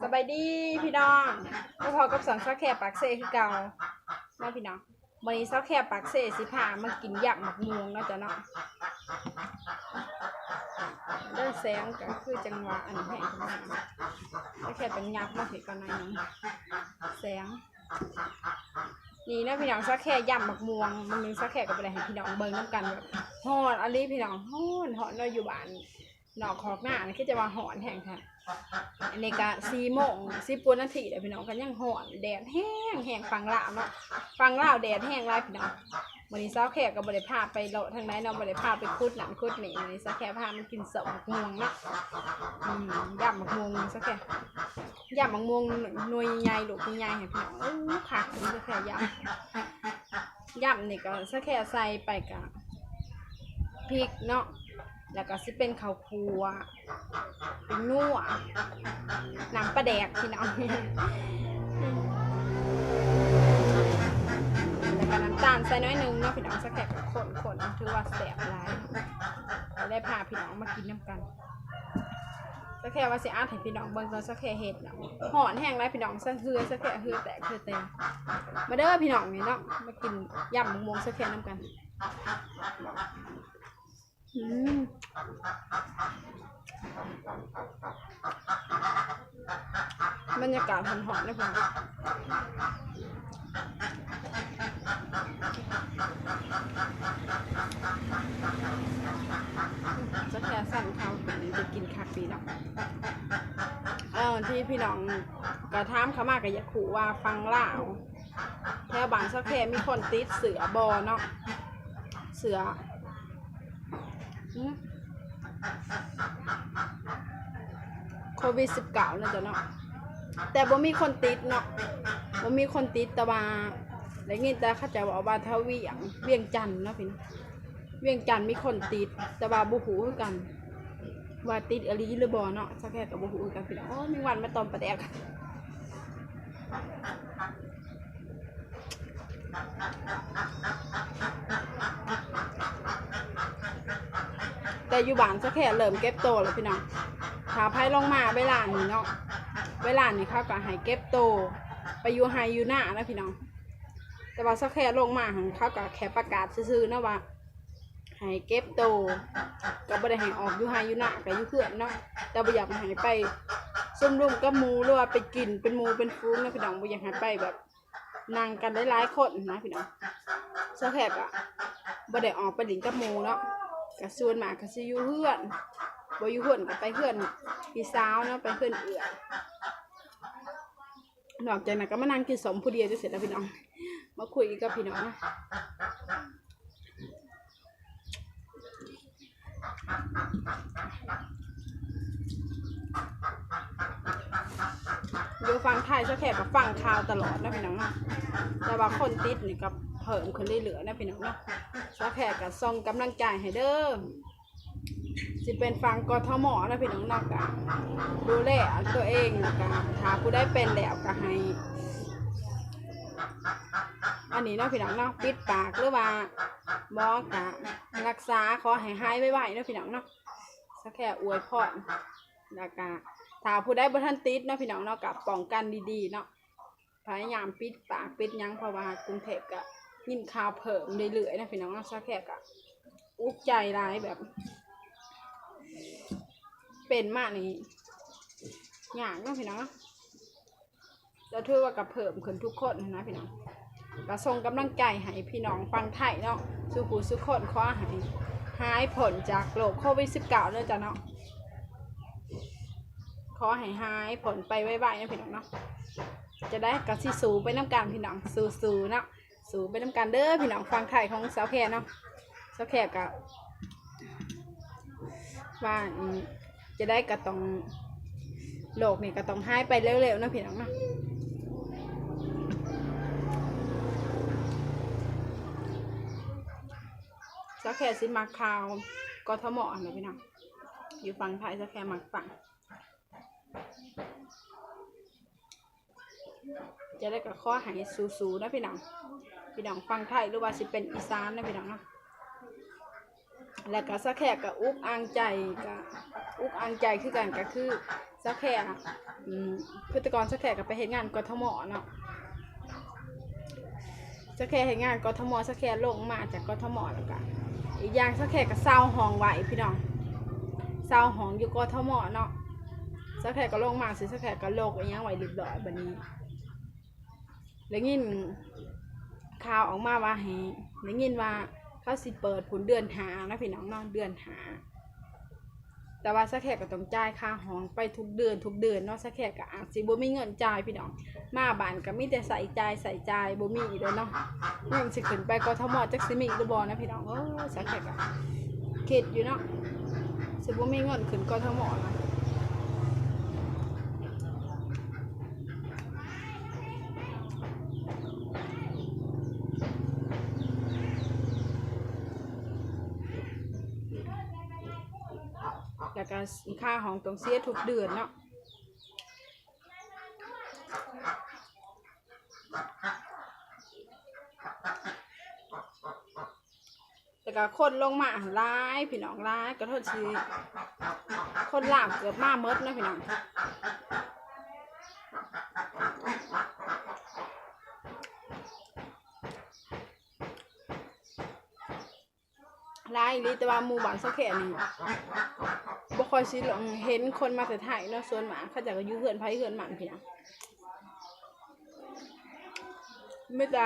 สบายดีพี่น้องพวพอกับสองซอกแค่ปากเซ่คือเก่าเนาะพี่น้องวันนี้ซอกแค่ปากเซ่สิพามากินยำหมักม่วงเนาะจ้ะเนาะเด้อแสงก็คือจังหวะอันแห้งนซอกแค่เป็นยักษ์มาเห็นกันหน่อยนึงแสงนี่นะพี่น้องซอกแค่ยำหมักม่วง มันมีซอกแค่กับอะไรให้พี่น้องเบิ่งน้ำกันแบบฮอนอันนี้พี่น้องฮอนฮอนเราอยู่บ้าน นอกขอกหน้านี่คือจะว่าหอนแห้งค่ะอันนี้ก็สีโมงสิบปนาทีเดี๋ยวพี่น้องกันยังหอนแดดแห้งแห้งฟังลาวเนาะฟังลาวแดดแห้งไรพี่น้องวันนี้เช้าแขกก็บบริภาพไปเลาะทางไหนเนาะบริภาพไปคุดหนังคุดหนีวันนี้เช้าแขกพามันกินสมหมกม่วงเนาะอืมยำหมกม่วงเช้าแขกยำหมกม่วงน่วยใหญ่หลูกใหญ่ให้พี่น้องเออผักนี่เช้าแขกยำยำนี่ก็เช้าแขกใส่ไปกับพริกเนาะ แล้วก็สิเป็นข้าวคั่วเป็นนัวน้ำปลาแดกพี่น้องแล้วก็น้ำตาลใส่น้อยนึงเนาะพี่น้องสักแขกขนขนถือว่าแสบหลายเราได้พาพี่น้องมากินน้ำกันสักแค่ว่าสิอาร์ตให้พี่น้องเบิ่งตอนสักแค่เห็ดเนาะหอนแห้งไรพี่น้องสักเฮือสักแค่เฮือแตกเฮือเต็มมาเด้อพี่น้องนี่เนาะมากินยำมูมงสักแค่น้ำกัน บรรยากาศหอนๆนะพี่น้องจะแค่สั่นเขาจะกินคักปีเนาะเออที่พี่น้องกระทามเขามากกับยาขู่ว่าฟังล่าวแถวบานสักแค่มีคนติดเสือบอเนาะเสือ โควิดสิบเก้านะจ๊ะเนาะแต่บ่มีคนติดเนาะบ่มีคนติดแต่ว่าได้ยินแต่เขาจะบอกว่าถ้าเวียงเวียงจันทน์เนาะพี่น้องเวียงจันทน์มีคนติดแต่ว่าบ่ฮู้คือกัน ว่าติดอหลีหรือบ่เนาะสักแค่ก็บ่ฮู้คือกันพี่น้องโอ้มีวันมาตอมประแดก แต่อยู่บ้านสักแค่เริ่มเก็บโตแล้วพี่น้องถาไผลงมาเวลานี้เนาะเวลานี่เขาก็ให้เก็บโต ไปอยู่ไฮอยู่หน้านะพี่น้อง แต่ว่าสักแค่ลงมาหันเขาก็แค่ประกาศซื่อๆนะว่าให้เก็บโตก็บ่ได้ให้ออกอยู่ไฮอยู่หน้าก็อยู่เพื่อนเนาะแต่บ่อยากให้ไปซุ่มรุมกับมูหรือว่าไปกินเป็นมูเป็นฟูงนะพี่น้องบ่อยากให้ไปแบบนั่งกันหลายๆคนนะพี่น้องสักแค่ก็บ่ได้ออกไปหลินกับมูเนาะ ก็ส่วนมากก็สิอยู่เพื่อนบ่อยู่เพื่อนก็ไปเพื่อนพี่สาวเนาะไปเพื่อนเอื่อนอกจากนั้นก็มานั่งกินสมผู้เดียวจะเสร็จแล้วพี่น้อง มาคุยกับพี่น้องนะอยู่ฟังไทยเจ้าแขกกับฟังข่าวตลอดนะพี่น้องนะแต่ว่าคนติดนี่ก็เพิ่มคนได้เหลือๆนะพี่น้องเนาะ เจ้าแขกกับส่งกำลังใจให้เด้อสิเป็นฟังกทมนะพี่น้องนอกกะดูแลตัวเองแล้วก็ถ้าผู้ได้เป็นแล้วก็ให้ อันนี้เนาะพี่น้องเนาะปิดปากหรือว่าบอกกะรักษาขอให้หายไวๆเนาะพี่น้องเนาะสักแค่อวยพรแล้วก็ถ้าผู้ได้บ่ทันติดเนาะพี่น้องเนาะกับป้องกันดีๆเนาะพยายามปิดปากปิดยังเพราะว่ากรุงเทพก็ ยินข่าวเพิ่มเรื่อยๆนะพี่น้องเนาะสักแค่ก็อุกใจร้ายแบบ เป็นมากนี่อย่างเนาะพี่น้องเนาะแล้วถือว่ากับเพิ่มขึ้นทุกคนนะพี่น้องก็ส่งกำลังใจให้พี่น้องฟังไทยเนาะสุขุสุขคนขอให้หายผลจากโรคโควิด19เก้าเนาะจ้ะเนาะขอให้หายผลไปไวๆนะพี่น้องเนาะจะได้กับสิสูไปน้ำกันพี่น้องสูสูๆเนาะ สูไปน้ำกันเด้อพี่น้องฟังไทยของสาวแคเนาะสาวแคกับว่าจะได้กระต้องโรคนี่ก็ต้องหายไปเร็วๆนะพี่น้องเนาะสักแค่สิมักข่าวกทมอันนะพี่น้องอยู่ฝั่งไทยสักแค่มักฝั่ง จะได้กับข้อหายสูๆนะพี่น้องพี่น้องฟังไทยหรือว่าสิเป็นอีสานนะพี่น้องนะแล้วก็สักแค่กับอุกอ่างใจกับอุกอ่างใจคือกันก็คือสักแขกอะพฤติกรสักแขกก็ไปเฮ็ดงานกทมเนาะสักแขกเฮ็ดงานกทมสักแขกลงมาจากกทมแล้วก็อีกอย่างสักแขกก็เศร้าห้องไหวพี่น้องเศร้าห้องอยู่กทมเนาะสักแขกก็ลงมาสิสักแขกก็โลกอีหยังไว้เรียบร้อยบัดนี้ แล้วยินข่าวออกมาว่าให้แล้วยินว่าเขาสิเปิดผลเดือนหานะพี่น้องเนาะเดือนหา แต่ว่าสักแขกก็ต้องจ่ายค่าห้องไปทุกเดือนทุกเดือนเนาะสักแขกก็อาจสิบ่มีเงินจ่ายพี่น้อง มาบ้านก็มีแต่ใส่ใจายใส่ใจายบ่มีอีกเลยเนาะเงินสิขึ้นไปกทมจักสิมีหรือบ่นะพี่น้องเออสักแขกก็คิดอยู่เนาะสิบ่มีเงินขึ้นกทมนะ ค่าของตรงเสียทุกเดือนเนาะแต่ก็คนลงมาร้ายพี่น้องร้ายก็โทษชีคนหลาวเกือบมาเมดนะพี่น้อง ร้ายหลีแต่ว่าหมู่บ้านสักแค่นี้บ่ค่อยสิหลองเห็นคนมาแต่ไทยเนาะส่วนมากเขาจะก็อยู่เฮือนไผเฮือนมันพี่น้องไม่จะ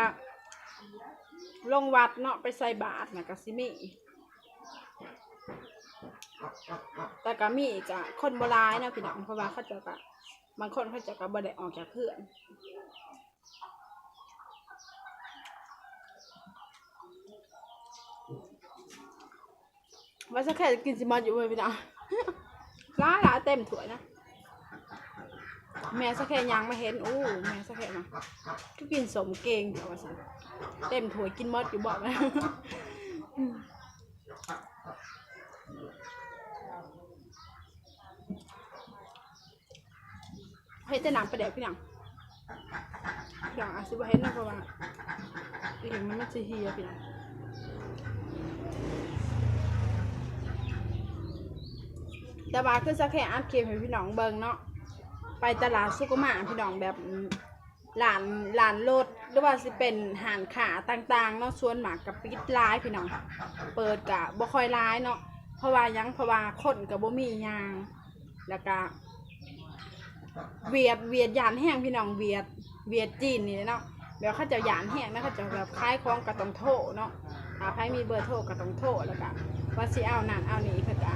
ลงวัดเนาะไปใส่บาตรนะก็สิมีแต่ก็มีจะคนโบราณเนาะพี่น้องเพราะว่าเขาจะกะบางคนเขาจะกะบ่ได้ออกจากเพื่อน ว่าสักแค่กินสิมอดอยู่เว้ยพี่น้องร้ายหลาเต็มถ้วยนะแม่สักแค่ยังไม่เห็นอู้แม่สักแค่นะก็กินสมเกงเดี๋ยวว่าสิเต็มถ้วยกินหมดอยู่บอกนะเฮ็ดแต่หนังประเดี๋ยวพี่หนังพี่หนังอาจสิบ่เฮ็ดนะเพราะว่าอีกอย่างมันไมันสิเฮียพี่หนัง แต่ว่าคือสักแค่อัดคลิปให้พี่น้องเบิ่งเนาะไปตลาดซุกมาพี่น้องแบบหลานหลานรถหรือว่าสิเป็นหานขาต่างๆเนาะส่วนหมากกับปิดร้ายพี่น้องเปิดกะบ่คอยร้ายเนาะเพราะว่ายังเพราะว่าคนกับบ่มียางแล้วก็เวียดเวียดยานแห้งพี่น้องเวียดเวียดจีนนี่เนาะแบบเขาจะยานแห้งนะเขาจะแบบคล้ายคล้องกับต้องโทรเนาะถ้าใครมีเบอร์โทรก็ต้องโทรแล้วก็ว่าสิเอานั่นเอานี่เพิ่นก็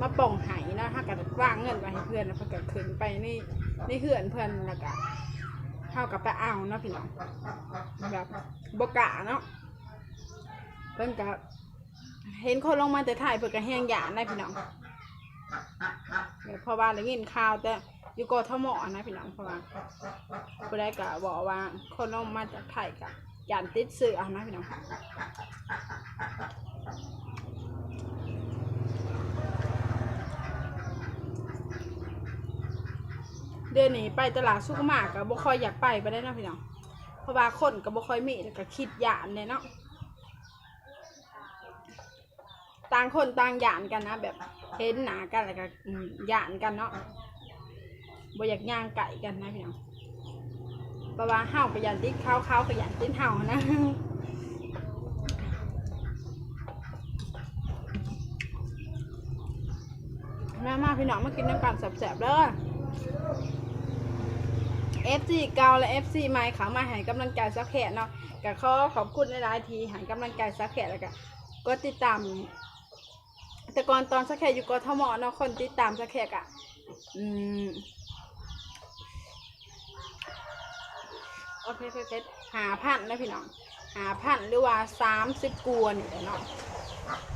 มาป่องไห้เนาะถ้าก็วางเงินไว้ให้เพื่อนแล้วเพิ่นก็ขึ้นไปนี่นี่เพื่อนเพื่อนแล้วก็เข้ากับไปเอาเนาะพี่น้องแบบบกะเนาะเพิ่อนกับเห็นคนลงมาแต่ถ่ายเพิ่นก็แห้งหยาดนะพี่น้องเดี๋ยเพราะว่าได้ยินข่าวแต่อยู่กอทมอนะพี่น้องเพราะว่าผู้ใดก็บอกว่าคนลงมาจากไทยกับยานติดเสือนะพี่น้อง เดือนนี้ไปตลาดซุกมากกับบ่คอยอยากไปไปได้เนาะพี่น้องเพราะว่าคนกับบ่คอยมีแล้วก็คิดหยานเลยเนาะต่างคนต่างหยานกันนะแบบเห็นหนากันแล้วก็หยานกันเนาะบ่อยากย่างไก่กันนะพี่น้องเพราะว่าเฮาก็ยันติดเขาเขาก็ยันติดเฮานะแมามาพี่น้องมากินน้ำกันแสบๆเด้อ FC เก่าและ FC ใหม่เขามาให้กำลังใจซักแขกเนาะก็ขอขอบคุณหลายๆทีให้กำลังใจซักแขกแล้วก็กดติดตาม แต่ก่อนตอนซักแขกอยู่กทมเนาะคนติดตามซักแขกอะอืมโอเคเพชรหาพันนะพี่น้องหาพันหรือว่าสามสิบกวนอยู่เนาะ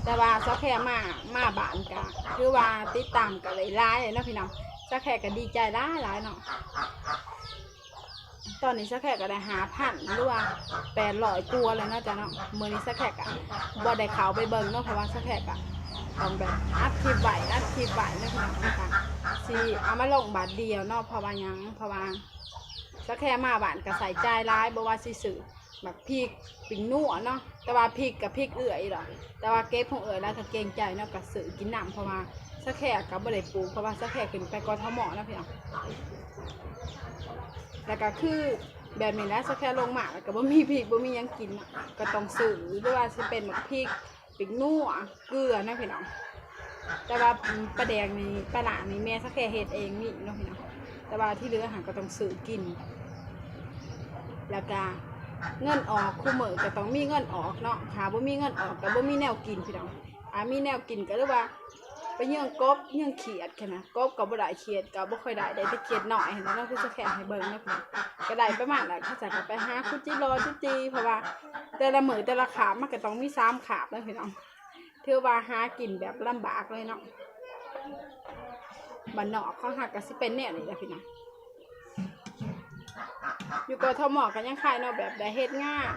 แต่ว่าซักแขกมามาบ้านกะคือว่าติดตามกันเลยร้ายเลยเนาะพี่น้อง ซักแขกก็ดีใจร้ายร้ายเนาะตอนนี้สักแขกก็ได้หาพันหรือว่าแปดร้อยตัวเลยเนาะจ๊ะเนาะมือนี้สักแขกอะบ่ได้เขาไปเบิ่งเนาะเพราะว่าสักแขกอะต้องแบบอัดคลิปไว้อัดคลิปไว้เนะพี่น้องนะคะสิเอามาลงบาทเดียวเนาะเพราะว่าหยังเพราะว่าสักแค่มาบ้านก็ใส่ใจร้ายบ่ว่าสิซื้อแบบพริกปิ่งนัวเนาะแต่ว่าพริกกับพริกเอื่อยหรอกแต่ว่าเก็บของเอื่อยแล้วก็เกรงใจเนาะก็ซื้อกินน้ำเพราะว่า สะแขกกับบ่ได้ปลูกเพราะว่าสะแขกขึ้นไปกทมนะพี่น้องแล้วก็คือแบบนี้นะสะแขกลงหมาแล้วก็บ่มีพริกบ่มียังกินน่ะก็ต้องซื้อหรือว่าสิเป็นแบบพริกปิกนัวเกลือนะพี่น้องแต่ว่าปลาแดงนี่ปลาหลานี่แม่สะแขกเฮ็ดเองนี่เนาะพี่น้องแต่ว่าที่เหลืออาหารก็ต้องซื้อกิน แล้วก็เงินออกคู่มือก็ต้องมีเงินออกเนาะหาบ่มีเงินออกก็บ่มีแนวกินพี่น้องอ่ามีแนวกินก็เรียกว่า เยื่องกบเยื่องเขียดกันนะกบกับบ่ได้เขียดกับบ่ค่อยได้ได้แต่เขียดหน่อยเห็นไหมเราคือจะแข่ให้เบิ่งนะพี่ก็ได้ประมาณนั้นเขาจะก็ไปหาคุจิโรจุจีเพราะว่า แต่ละมือแต่ละขาบมันก็ต้องมีสามขาบนะพี่น้องถือว่าหากินแบบลำบากเลยเนาะบ้านนอกเขาหาก็สิเป็นแนวนี้แหละพี่น้องอยู่กทมกันยังขายเนาะแบบได้เฮ็ดงาน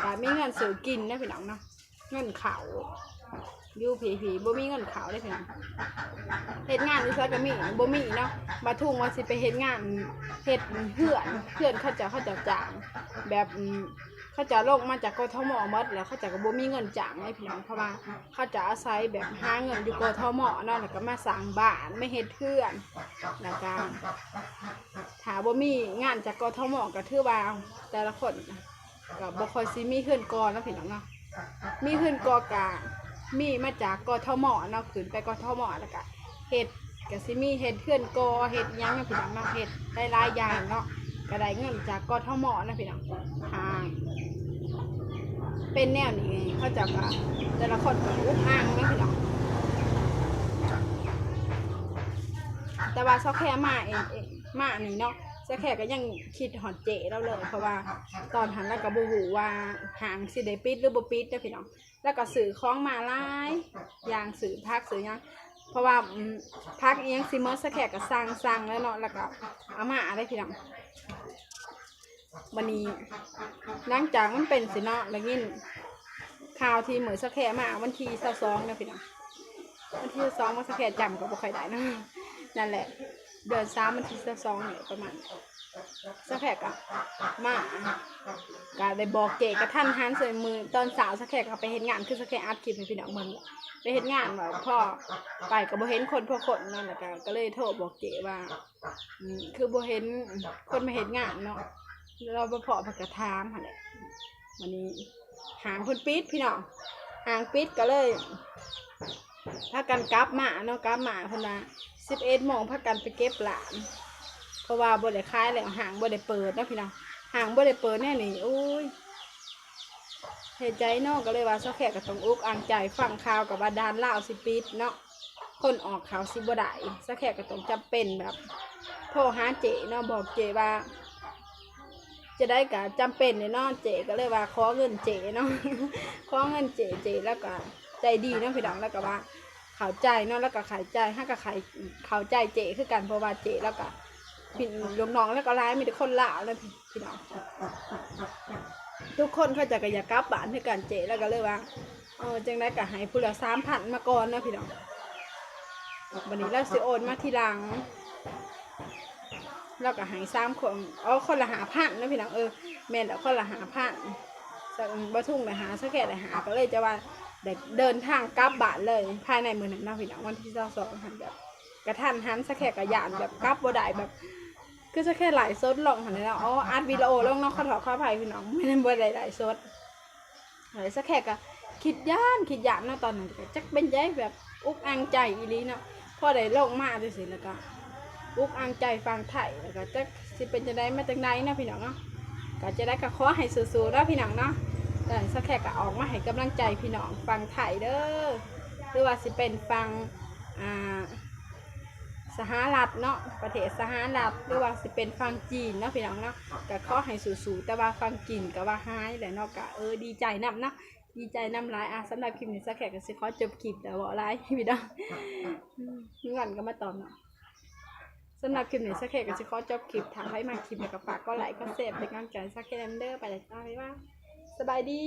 แต่มีเงินซื้อกินนะพี่น้องเนาะเงินเขา อยู่ผีผีบ่มีเงินขาเลยพี่น้องเฮ็ดงานอยู่ไสก็มีบ่มีเนาะมาทุ่งว่าสิไปเฮ็ดงานเฮ็ดเฮือนเฮือนเขาจะเขาจะจ้างแบบเขาจะลงมาจากกทมหมดแล้วเขาจะก็บ่มีเงินจ้างให้พี่น้องเพราะว่าเขาจะอาศัยแบบหาเงินอยู่กทมเนาะแล้วก็มาสร้างบ้านไม่เฮ็ดเฮือนแล้วก็ถ้าบ่มีงานจากกทมก็ถือว่าแต่ละคนก็บ่ค่อยสิมีเฮือนก่อนนะพี่น้องเนาะมีเฮือนก่อกะ มีมาจากกทมเนาะขึ้นไปกทมแล้วก็เฮ็ดก็สิมีเฮ็ดเพื่อนกอเฮ็ดยังเนาะพี่น้องเนาะเฮ็ดได้ลายยางเนาะก็ได้เงินจากกทมนะพี่น้องหาเป็นแนวนี้เขาจะก็แต่ละคนก็อุ้งอ้างนะพี่น้องแต่ว่าซอแค่มาเองมานี่เนาะ ซอแค่ก็ยังคิดหอดเจเราเลย เพราะว่าตอนหันแล้วก็บ่ฮู้ว่าหางสิได้ปิดหรือบ่ปิดนะพี่น้องแล้วก็สื่อคล้องมาหลายอย่างสื่อพักสื่อยังเพราะว่าพักเอิหยังซิเมอร์สแขกก็สั่งสั่งแล้วเนาะแล้วก็เอามาอะไรพี่น้องวันนี้หลังจากมันเป็นสิเนาะแล้วยินข่าวที่เหมือนสแขกมาวันที่สองนะพี่น้องวันที่สองมันสแขกจำก็บ่ค่อยได้นะนั่นแหละ เดือนสามวันที่เสาสองเนี่ยประมาณสแขกอะมาก็ได้บอกเก๋กับท่านฮันใส่มือตอนสาวสักแขกก็ไปเห็นงานคือสักแขกอัดคลิปให้พี่น้องมืองไปเห็นงานแบบพ่อไปก็บ่เห็นคนพวกคนนั่นแหละก็ก็เลยโทรบอกเก๋ว่าคือโบเห็นคนมาเห็นงานเนาะเราบ่พอพักกระทามหั่นแหละวันนี้หางเพิ่นปิดพี่น้องหางปิดก็เลย พากันกลับมาเนาะกลับมาเพิ่นว่า11โมงพากันไปเก็บหลานเพราะว่าบ่ได้ขายแล้วห่างบ่ได้เปิดเนาะพี่น้องห่างบ่ได้เปิดแน่นี่โอ้ยเหตุใจนาะก็เลยว่าซอแขกก็ต้องอุกอ่างใจฟังข่าวกับว่าดานล่าสิปิดเนาะคนออกข่าวสิบ่ได้ซอแขกก็ต้องจำเป็นแบบโทรหาเจเนาะบอกเจว่า จะได้กะจำเป็นเลยเนาะเจก็เลยว่าขอเงินเจเนาะขอเงินเจเจแล้วก็ ใจดีเนาะพี่น้องแล้วก็ว่าเข้าใจเนาะแล้วก็ขายใจให้กับขายเข้าใจเจคือกันเพราะว่าเจแล้วก็พี่ลูกน้องแล้วก็ร้ายมีแต่คนลาวแล้วพี่พี่น้องทุกคนเขาจะกระยากลับบ้านให้กันเจแล้วก็เลยว่าเออจังได้ก็ให้ผู้ละสามพันมาก่อนนะพี่น้องวันนี้เราสิโอนมาทีหลังแล้วก็ให้สามคนอ๋อคนละหาพันนะพี่น้องเออแม่นแล้วคนละหาพันสักบ่ทุ่งเลยหาสักแค่เลยหาก็เลยจะว่า เดเดินทางกลับบ้านเลย ภายในมือนั้นนะพี่น้องวันที่เจ้าสองหันแบบกระทันหันสักแค่กระยานแบบกลับบ่ได้แบบคือจะแค่หลฟ์สดลงหันแล้วอ๋ออัดวิดีโอลงเน้องขอถอข้าภัยพี่น้องไม่ได้บ่ได้หลฟ์สดหลสักแค่ก็คิดย่านคิดย่านเนาะตอนนั้นก็จักเป็นใจแบบอุกอังใจอีลีเนาะพอได้ลงมาด้วยสิแล้วก็อุกอังใจฟังไทยแล้วก็จักสิเป็นจะได้มาจากไหนนะพี่น้องเนาะก็จะได้ก็ขอให้สู้ๆนะพี่น้องเนาะ แต่สักแค่ก็ออกมาให้กำลังใจพี่น้องฟังไทยเด้อหรือว่าสิเป็นฟังอ่าสหรัฐเนาะประเทศสหรัฐหรือว่าสิเป็นฟังจีนเนาะพี่น้องเนาะก็ขอให้สู้ๆแต่ว่าฟังจีนก็ว่าหายแหละเนาะก็เออดีใจนำเนาะดีใจนำหลายอะสำหรับคลิปนี้สักแขกก็สิขอจบคลิปแต่ว่าหลายพี่น้องอืมเงินก็มาตอบเนาะสำหรับคลิปนี้สักแขกก็สิขอจบคลิปถามให้มาคลิปแล้วก็ฝากก็ไลค์ก็เซฟเป็นกำลังใจสักแค่นั้นเด้อไปเลยจ้าบ๊ายบาย สบายดี